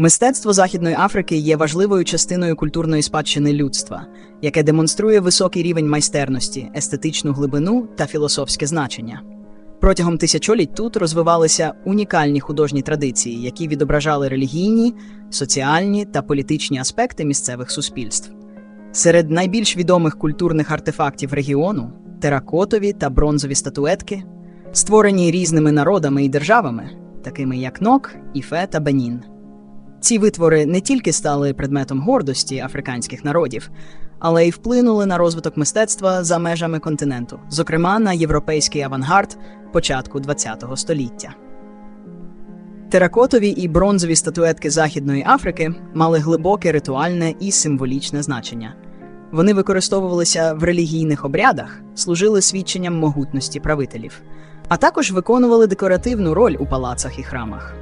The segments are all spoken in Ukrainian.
Мистецтво Західної Африки є важливою частиною культурної спадщини людства, яке демонструє високий рівень майстерності, естетичну глибину та філософське значення. Протягом тисячоліть тут розвивалися унікальні художні традиції, які відображали релігійні, соціальні та політичні аспекти місцевих суспільств. Серед найбільш відомих культурних артефактів регіону теракотові та бронзові статуетки, створені різними народами і державами, такими як Нок, Іфе та Бенін. Ці витвори не тільки стали предметом гордості африканських народів, але й вплинули на розвиток мистецтва за межами континенту, зокрема на європейський авангард початку ХХ століття. Теракотові і бронзові статуетки Західної Африки мали глибоке ритуальне і символічне значення. Вони використовувалися в релігійних обрядах, служили свідченням могутності правителів, а також виконували декоративну роль у палацах і храмах.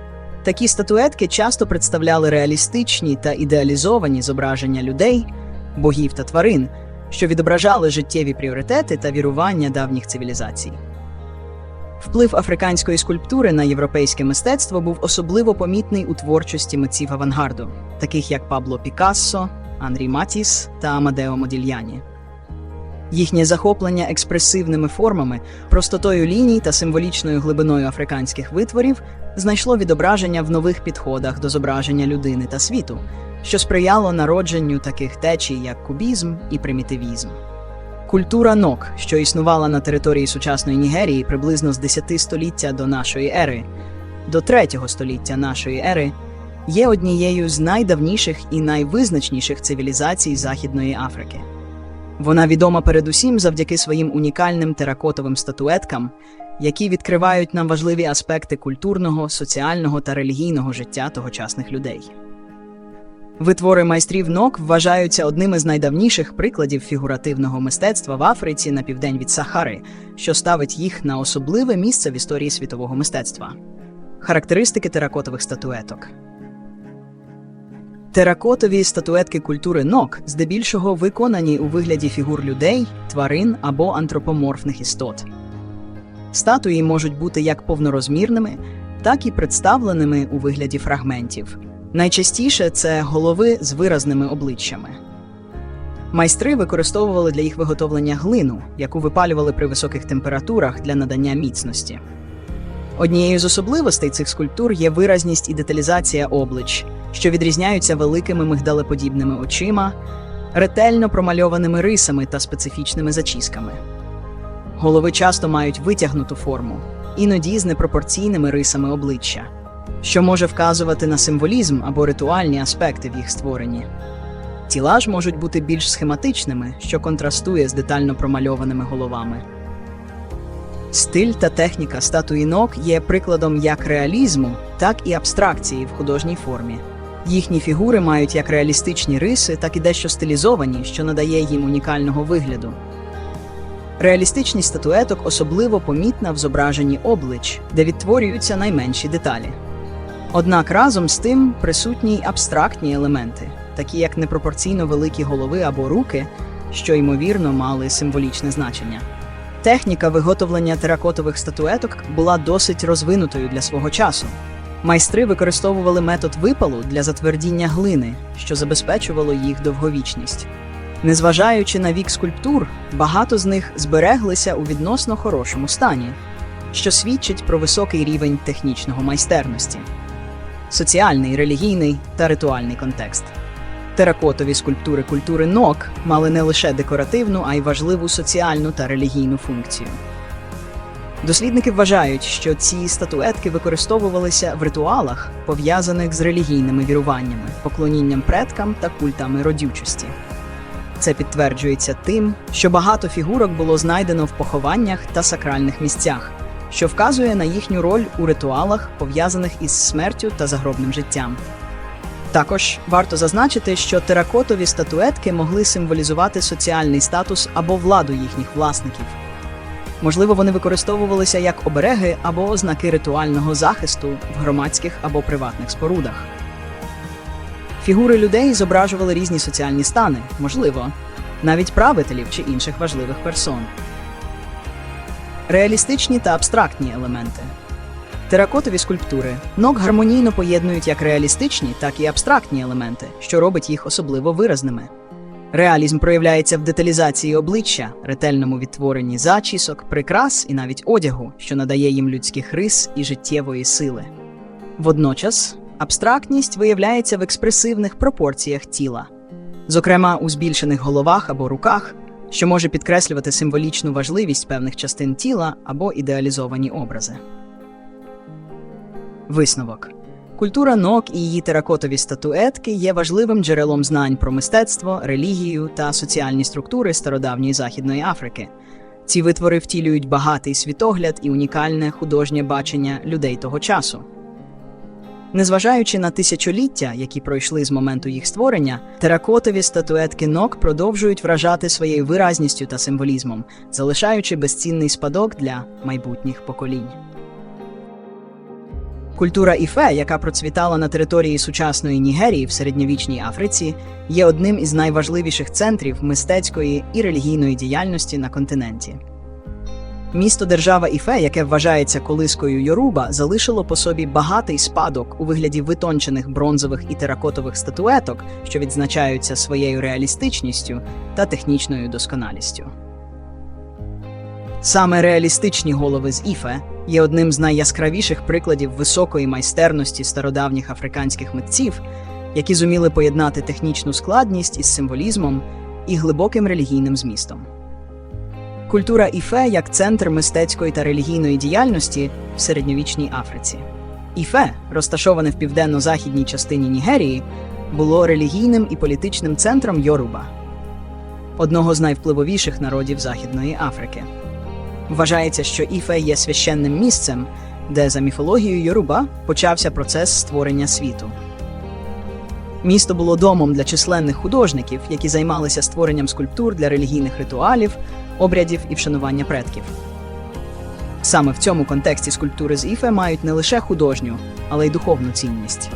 Такі статуетки часто представляли реалістичні та ідеалізовані зображення людей, богів та тварин, що відображали життєві пріоритети та вірування давніх цивілізацій. Вплив африканської скульптури на європейське мистецтво був особливо помітний у творчості митців авангарду, таких як Пабло Пікассо, Анрі Матіс та Амадео Модільяні. Їхнє захоплення експресивними формами, простотою ліній та символічною глибиною африканських витворів знайшло відображення в нових підходах до зображення людини та світу, що сприяло народженню таких течій, як кубізм і примітивізм. Культура нок, що існувала на території сучасної Нігерії приблизно з 10 століття до нашої ери, до 3 століття нашої ери, є однією з найдавніших і найвизначніших цивілізацій Західної Африки. Вона відома передусім завдяки своїм унікальним теракотовим статуеткам, які відкривають нам важливі аспекти культурного, соціального та релігійного життя тогочасних людей. Витвори майстрів нок вважаються одним із найдавніших прикладів фігуративного мистецтва в Африці на південь від Сахари, що ставить їх на особливе місце в історії світового мистецтва. Характеристики теракотових статуеток. Теракотові статуетки культури нок здебільшого виконані у вигляді фігур людей, тварин або антропоморфних істот. Статуї можуть бути як повнорозмірними, так і представленими у вигляді фрагментів. Найчастіше це голови з виразними обличчями. Майстри використовували для їх виготовлення глину, яку випалювали при високих температурах для надання міцності. Однією з особливостей цих скульптур є виразність і деталізація облич, що відрізняються великими мигдалеподібними очима, ретельно промальованими рисами та специфічними зачісками. Голови часто мають витягнуту форму, іноді з непропорційними рисами обличчя, що може вказувати на символізм або ритуальні аспекти в їх створенні. Тіла ж можуть бути більш схематичними, що контрастує з детально промальованими головами. Стиль та техніка статуї ног є прикладом як реалізму, так і абстракції в художній формі. Їхні фігури мають як реалістичні риси, так і дещо стилізовані, що надає їм унікального вигляду. Реалістичність статуеток особливо помітна в зображенні облич, де відтворюються найменші деталі. Однак разом з тим присутні й абстрактні елементи, такі як непропорційно великі голови або руки, що ймовірно мали символічне значення. Техніка виготовлення теракотових статуеток була досить розвинутою для свого часу. Майстри використовували метод випалу для затвердіння глини, що забезпечувало їх довговічність. Незважаючи на вік скульптур, багато з них збереглися у відносно хорошому стані, що свідчить про високий рівень технічного майстерності, соціальний, релігійний та ритуальний контекст. Теракотові скульптури культури нок мали не лише декоративну, а й важливу соціальну та релігійну функцію. Дослідники вважають, що ці статуетки використовувалися в ритуалах, пов'язаних з релігійними віруваннями, поклонінням предкам та культами родючості. Це підтверджується тим, що багато фігурок було знайдено в похованнях та сакральних місцях, що вказує на їхню роль у ритуалах, пов'язаних із смертю та загробним життям. Також варто зазначити, що теракотові статуетки могли символізувати соціальний статус або владу їхніх власників. Можливо, вони використовувалися як обереги або ознаки ритуального захисту в громадських або приватних спорудах. Фігури людей зображували різні соціальні стани, можливо, навіть правителів чи інших важливих персон. Реалістичні та абстрактні елементи. Теракотові скульптури ног гармонійно поєднують як реалістичні, так і абстрактні елементи, що робить їх особливо виразними. Реалізм проявляється в деталізації обличчя, ретельному відтворенні зачісок, прикрас і навіть одягу, що надає їм людських рис і життєвої сили. Водночас абстрактність виявляється в експресивних пропорціях тіла, зокрема у збільшених головах або руках, що може підкреслювати символічну важливість певних частин тіла або ідеалізовані образи. Висновок. Культура ног і її теракотові статуетки є важливим джерелом знань про мистецтво, релігію та соціальні структури стародавньої Західної Африки. Ці витвори втілюють багатий світогляд і унікальне художнє бачення людей того часу. Незважаючи на тисячоліття, які пройшли з моменту їх створення, теракотові статуетки ног продовжують вражати своєю виразністю та символізмом, залишаючи безцінний спадок для майбутніх поколінь. Культура іфе, яка процвітала на території сучасної Нігерії в середньовічній Африці, є одним із найважливіших центрів мистецької і релігійної діяльності на континенті. Місто держава Іфе, яке вважається колискою Йоруба, залишило по собі багатий спадок у вигляді витончених бронзових і теракотових статуеток, що відзначаються своєю реалістичністю та технічною досконалістю. Саме реалістичні голови з Іфе є одним з найяскравіших прикладів високої майстерності стародавніх африканських митців, які зуміли поєднати технічну складність із символізмом і глибоким релігійним змістом. Культура Іфе як центр мистецької та релігійної діяльності в середньовічній Африці. Іфе, розташоване в південно-західній частині Нігерії, було релігійним і політичним центром Йоруба, одного з найвпливовіших народів Західної Африки. Вважається, що Іфе є священним місцем, де за міфологією Йоруба почався процес створення світу. Місто було домом для численних художників, які займалися створенням скульптур для релігійних ритуалів, обрядів і вшанування предків. Саме в цьому контексті скульптури з Іфе мають не лише художню, але й духовну цінність.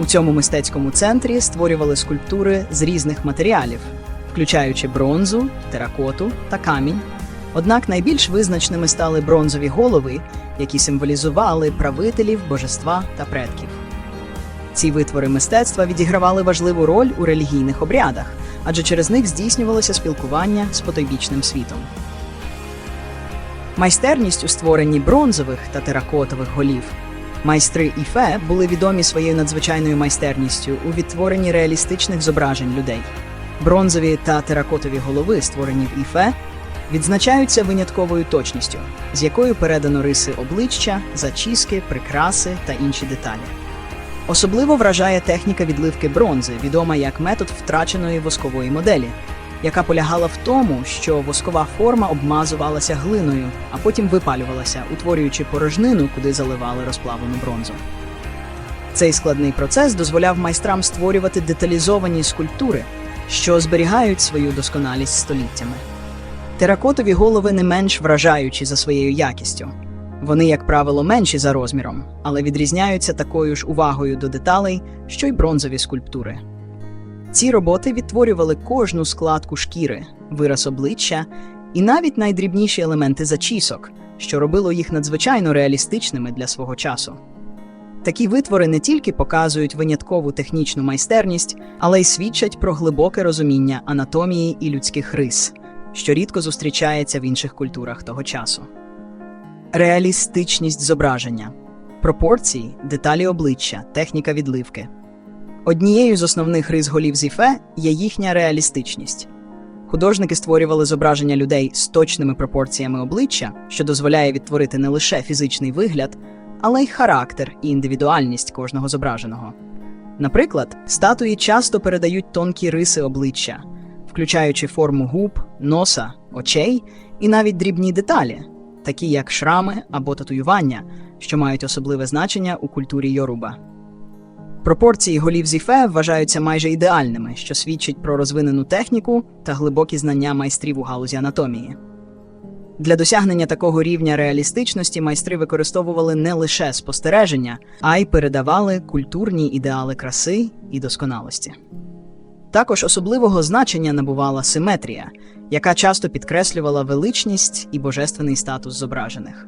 У цьому мистецькому центрі створювали скульптури з різних матеріалів, включаючи бронзу, теракоту та камінь. Однак найбільш визначними стали бронзові голови, які символізували правителів, божества та предків. Ці витвори мистецтва відігравали важливу роль у релігійних обрядах, адже через них здійснювалося спілкування з потойбічним світом. Майстерність у створенні бронзових та теракотових голів. Майстри Іфе були відомі своєю надзвичайною майстерністю у відтворенні реалістичних зображень людей. Бронзові та теракотові голови, створені в Іфе, відзначаються винятковою точністю, з якою передано риси обличчя, зачіски, прикраси та інші деталі. Особливо вражає техніка відливки бронзи, відома як метод втраченої воскової моделі, яка полягала в тому, що воскова форма обмазувалася глиною, а потім випалювалася, утворюючи порожнину, куди заливали розплавлену бронзу. Цей складний процес дозволяв майстрам створювати деталізовані скульптури, що зберігають свою досконалість століттями. Теракотові голови не менш вражаючі за своєю якістю. Вони, як правило, менші за розміром, але відрізняються такою ж увагою до деталей, що й бронзові скульптури. Ці роботи відтворювали кожну складку шкіри, вираз обличчя і навіть найдрібніші елементи зачісок, що робило їх надзвичайно реалістичними для свого часу. Такі витвори не тільки показують виняткову технічну майстерність, але й свідчать про глибоке розуміння анатомії і людських рис, що рідко зустрічається в інших культурах того часу. Реалістичність зображення, пропорції, деталі обличчя, техніка відливки. Однією з основних рис голів зіфе є їхня реалістичність. Художники створювали зображення людей з точними пропорціями обличчя, що дозволяє відтворити не лише фізичний вигляд, але й характер і індивідуальність кожного зображеного. Наприклад, статуї часто передають тонкі риси обличчя, включаючи форму губ, носа, очей і навіть дрібні деталі, такі як шрами або татуювання, що мають особливе значення у культурі Йоруба. Пропорції голів зіфе вважаються майже ідеальними, що свідчить про розвинену техніку та глибокі знання майстрів у галузі анатомії. Для досягнення такого рівня реалістичності майстри використовували не лише спостереження, а й передавали культурні ідеали краси і досконалості. Також особливого значення набувала симетрія, яка часто підкреслювала величність і божественний статус зображених.